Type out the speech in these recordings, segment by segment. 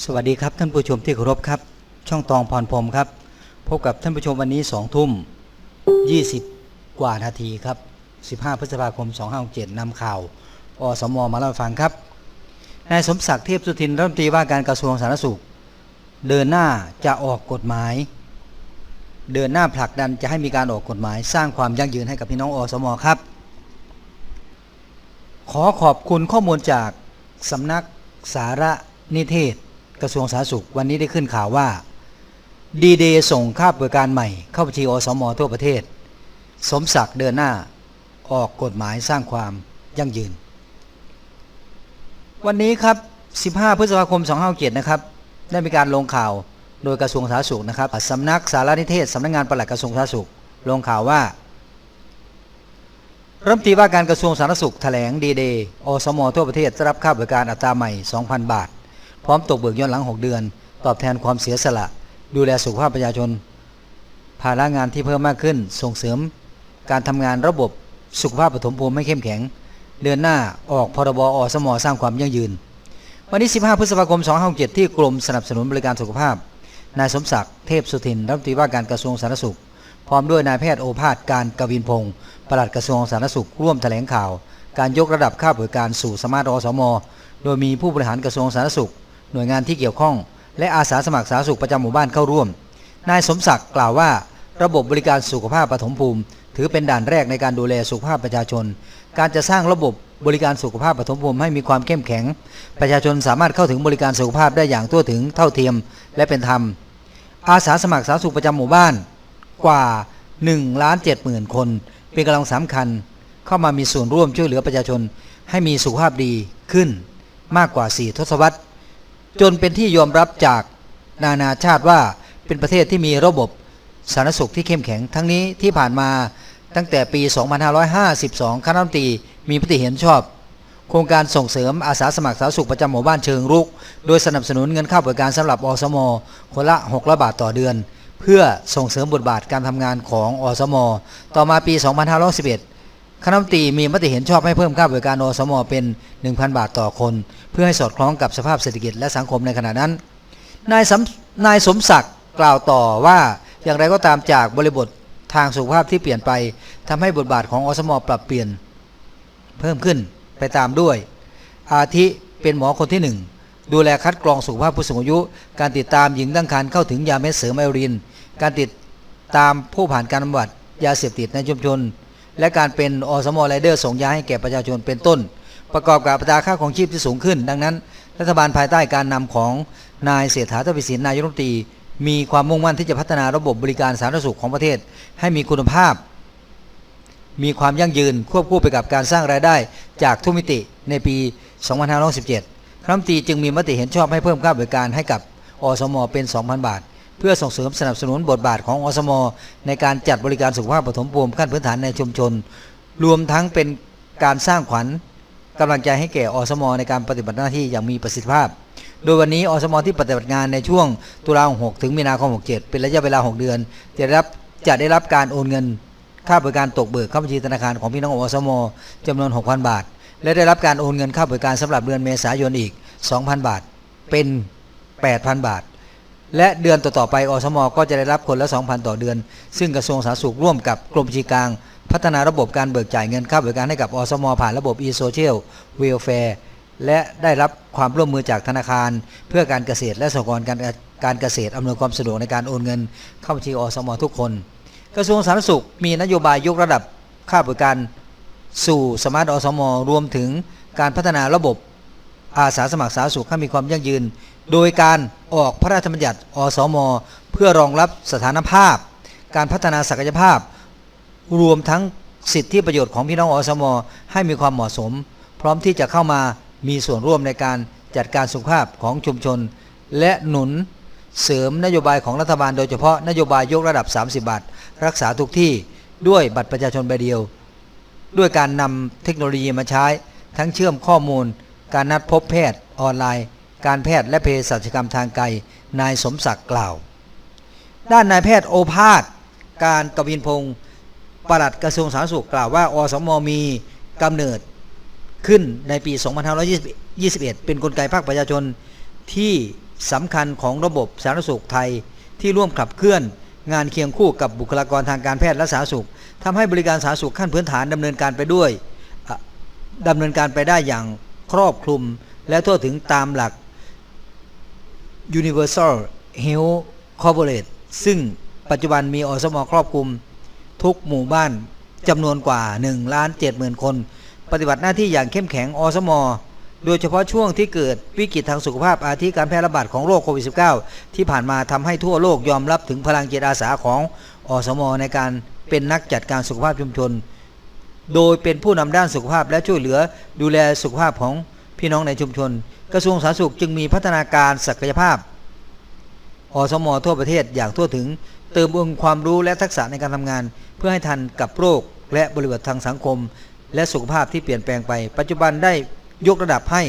สวัสดีครับท่านผู้ชมที่เคารพครับ ช่องตองพรพรมครับ พบกับท่านผู้ชมวันนี้2ทุ่ม20กว่านาทีครับ15พฤษภาคม2567นำข่าวอสมมาเล่าฟังครับนายสมศักดิ์เทพสุทินรัฐมนตรีว่าการกระทรวงสาธารณสุข เดินหน้าจะออกกฎหมาย เดินหน้าผลักดันจะให้มีการออกกฎหมาย สร้างความยั่งยืนให้กับพี่น้องอสมครับ ขอขอบคุณข้อมูลจากสำนักสารนิเทศ กระทรวงสาธารณสุข วันนี้ได้ขึ้นข่าวว่าดีเดย์ส่งค่าบริการใหม่ เข้าบัญชีอสมทั่วประเทศ สมศักดิ์เดินหน้าออกกฎหมายสร้างความยั่งยืน วันนี้ครับ 15 พฤษภาคม 2567นะครับ ได้มีการลงข่าวโดยกระทรวงสาธารณสุขนะครับสำนักสารนิเทศสำนักงานปลัดกระทรวงสาธารณสุข ลงข่าวว่ารัฐมนตรีว่าการกระทรวงสาธารณสุขแถลงดีเดย์อสมทั่วประเทศจะรับค่าบริการอัตราใหม่ 2,000 บาท พร้อมตกเบิกย้อนหลัง 6 เดือน ตอบแทนความเสียสละ ดูแลสุขภาพประชาชน ภาระงานที่เพิ่มมากขึ้น ส่งเสริม การทำงานระบบสุขภาพปฐมภูมิให้เข้มแข็ง เดินหน้าออกพรบอสมสร้างความยั่งยืน วันนี้15 พฤษภาคม 2567ที่กรมสนับสนุนบริการสุขภาพ นายสมศักดิ์เทพสุทินรัฐมนตรีว่าการกระทรวงสาธารณสุข พร้อมด้วยนายแพทย์โอภาสการกวินพงศ์ปลัดกระทรวงสาธารณสุข ร่วมแถลงข่าว การยกระดับค่าบริการสู่สมาร์ทอสม โดยมีผู้บริหารกระทรวงสาธารณสุข หน่วยงานที่เกี่ยวข้อง และอาสาสมัครสาธารณสุขประจำหมู่บ้านเข้าร่วม นายสมศักดิ์กล่าวว่า ระบบบริการสุขภาพปฐมภูมิ ถือเป็นด่านแรกในการดูแลสุขภาพประชาชน การจะสร้างระบบบริการสุขภาพปฐมภูมิให้มีความเข้มแข็ง ประชาชนสามารถเข้าถึงบริการสุขภาพได้อย่างทั่วถึงเท่าเทียมและเป็นธรรม อาสาสมัครสาธารณสุขประจำหมู่บ้าน กว่า1ล้าน7หมื่นคน เป็นกำลังสำคัญ เข้ามามีส่วนร่วมช่วยเหลือประชาชนให้มีสุขภาพดีขึ้นมากกว่า 4 ทศวรรษ จนเป็นที่ยอมรับจากนานาชาติว่าเป็นประเทศที่มีระบบสาธารณสุขที่เข้มแข็ง ทั้งนี้ที่ผ่านมาตั้งแต่ปี 2552 คณะรัฐมนตรีมีมติเห็นชอบ โครงการส่งเสริมอาสาสมัครสาธารณสุขประจำหมู่บ้านเชิงรุก โดยสนับสนุนเงินค่าบริการสำหรับอสม คนละ600บาทต่อเดือน เพื่อส่งเสริมบทบาทการทำงานของอสม ต่อมาปี 2511 คณะมนตรีมีมติเห็นชอบให้เพิ่มค่าบริการอสมเป็น 1,000 บาทต่อคน เพื่อให้สอดคล้องกับสภาพเศรษฐกิจและสังคมในขณะนั้น นายสมนายสมศักดิ์กล่าวต่อว่าอย่างไรก็ตามจากบริบททางสุขภาพที่เปลี่ยนไปทำให้บทบาทของอสมปรับเปลี่ยน เพิ่มขึ้นไปตามด้วย อาทิเป็นหมอคนที่หนึ่งดูแลคัดกรองสุขภาพผู้สูงอายุ การติดตามหญิงตั้งครรภ์เข้าถึงยาเม็ดเสริมไอโอริน การติดตามผู้ผ่านการบำบัดยาเสพติดในชุมชน และการเป็นอสมอไรเดอร์ส่งยาให้แก่ประชาชนเป็นต้น ประกอบกับอัตราค่าของชีพที่สูงขึ้น ดังนั้น รัฐบาลภายใต้การนำของนายเศรษฐาทวีสินนายกรัฐมนตรีมีความมุ่งมั่นที่จะพัฒนาระบบบริการสาธารณสุขของประเทศ ให้มีคุณภาพ มีความยั่งยืนควบคู่ไปกับการสร้างรายได้จากทุกมิติในปี 2517 คณะรัฐมนตรีจึงมีมติเห็นชอบให้เพิ่มค่าบริการให้กับอสมเป็น 2,000 บาท เพื่อส่งเสริมสนับสนุนบทบาทของอสม ในการจัดบริการสุขภาพปฐมภูมิขั้นพื้นฐานในชุมชน รวมทั้งเป็นการสร้างขวัญกำลังใจให้แก่อสม ในการปฏิบัติหน้าที่อย่างมีประสิทธิภาพ โดยวันนี้อสม ที่ปฏิบัติงานในช่วงตุลาคม6ถึงมีนาคม 67 เป็นระยะเวลา 6 เดือน จะได้รับจะได้รับการโอนเงิน ค่าบริการตกเบิกเข้าบัญชีธนาคารของพี่น้องอสมจำนวน 6,000 บาท และได้รับการโอนเงินค่าบริการสำหรับเดือนเมษายนอีก 2,000 บาท เป็น 8,000 บาท และเดือนต่อๆไปอสมก็จะได้รับคนละ 2,000 ต่อเดือน ซึ่งกระทรวงสาธารณสุขร่วมกับกรมบัญชีกลาง พัฒนาระบบการเบิกจ่ายเงินค่าบริการให้กับอสมผ่านระบบ e-social welfare และได้รับความร่วมมือจากธนาคาร เพื่อการเกษตรและสหกรณ์การการเกษตรอำนวยความสะดวกในการโอนเงิน เข้าบัญชีอสมทุกคน กระทรวงสาธารณสุขมีนโยบายยกระดับค่าบริการสู่สมาร์ทอสมรวมถึงการพัฒนาระบบ อาสาสมัครสาธารณสุขให้มีความยั่งยืน โดยการออกพระราชบัญญัติอสม เพื่อรองรับสถานภาพ การพัฒนาศักยภาพ รวมทั้งสิทธิประโยชน์ของพี่น้องอสม ให้มีความเหมาะสม พร้อมที่จะเข้ามามีส่วนร่วมในการจัดการสุขภาพของชุมชน และหนุนเสริมนโยบายของรัฐบาลโดยเฉพาะนโยบายยกระดับ 30 บาท รักษาทุกที่ด้วยบัตรประชาชนใบเดียว ด้วยการนำเทคโนโลยีมาใช้ ทั้งเชื่อมข้อมูล การนัดพบแพทย์ออนไลน์ การแพทย์และเภสัชกรรมทางไกล นายสมศักดิ์กล่าว ด้านนายแพทย์โอภาส การกวินพงศ์ปลัดกระทรวงสาธารณสุขกล่าวว่า อสมมีกำเนิดขึ้นในปี 2521 เป็นนกลไกภาคประชาชนที่สำคัญของระบบสาธารณสุขไทยที่ร่วมขับเคลื่อนงานเคียงคู่กับบุคลากรทางการแพทย์และสาธารณสุขทำให้บริการสาธารณสุขขั้นพื้นฐานดำเนินการไปด้วยอะดำเนินการไปได้อย่าง ครอบคลุม และทั่วถึงตามหลัก Universal Health Coverage ซึ่งปัจจุบันมีอสมครอบคลุม ทุกหมู่บ้านจำนวนกว่า1ล้าน7หมื่นคน ปฏิบัติหน้าที่อย่างเข้มแข็งอสมโดยเฉพาะช่วงที่เกิดวิกฤตทางสุขภาพอาทิการแพร่ระบาดของโรคโควิด -19 ที่ผ่านมาทำให้ทั่วโลกยอมรับถึงพลังจิตอาสาของอสม ในการเป็นนักจัดการสุขภาพชุมชน โดยเป็นผู้นำด้านสุขภาพและช่วยเหลือดูแลสุขภาพของพี่น้องในชุมชน กระทรวงสาธารณสุขจึงมีพัฒนาการศักยภาพอสมทั่วประเทศอย่างทั่วถึง เติมองค์ความรู้และทักษะในการทำงาน เพื่อให้ทันกับโรคและบริบททางสังคม และสุขภาพที่เปลี่ยนแปลงไป ปัจจุบันได้ยกระดับให้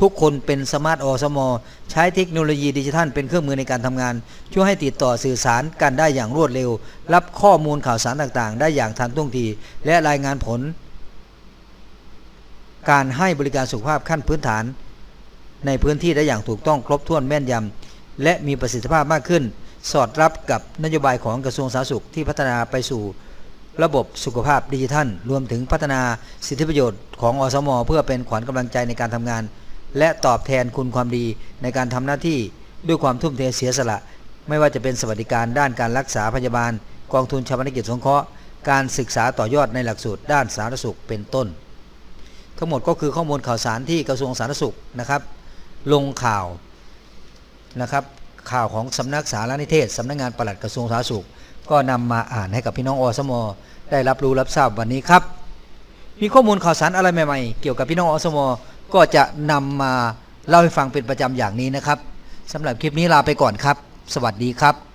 ทุกคนเป็นสมาร์ทอสมอใช้เทคโนโลยีดิจิทัลเป็นเครื่องมือในการทำงาน ช่วยให้ติดต่อสื่อสารกันได้อย่างรวดเร็ว รับข้อมูลข่าวสารต่างๆ ได้อย่างทันท่วงที และรายงานผล การให้บริการสุขภาพขั้นพื้นฐาน ในพื้นที่ได้อย่างถูกต้องครบถ้วนแม่นยำและมีประสิทธิภาพมากขึ้น สอดรับกับนโยบายของกระทรวงสาธารณสุขที่พัฒนาไปสู่ระบบสุขภาพดิจิทัล รวมถึงพัฒนาสิทธิประโยชน์ของอสม เพื่อเป็นขวัญกำลังใจในการทำงาน และตอบแทนคุณความดีในการทำหน้าที่ด้วยความทุ่มเทเสียสละ ไม่ว่าจะเป็นสวัสดิการด้านการรักษาพยาบาล กองทุนชาปนกิจสงเคราะห์การศึกษาต่อยอดในหลักสูตรด้านสาธารณสุขเป็นต้น ทั้งหมดก็คือข้อมูลข่าวสารที่กระทรวงสาธารณสุขนะครับ ลงข่าวนะครับข่าวของสำนักสารนิเทศสำนักงานปลัดกระทรวงสาธารณสุข ก็นำมาอ่านให้กับพี่น้องอสมได้รับรู้รับทราบวันนี้ครับ มีข้อมูลข่าวสารอะไรใหม่ๆ เกี่ยวกับพี่น้องอสม ก็จะนำมาเล่าให้ฟังเป็นประจำอย่างนี้นะครับสำหรับคลิปนี้ลาไปก่อนครับ สวัสดีครับ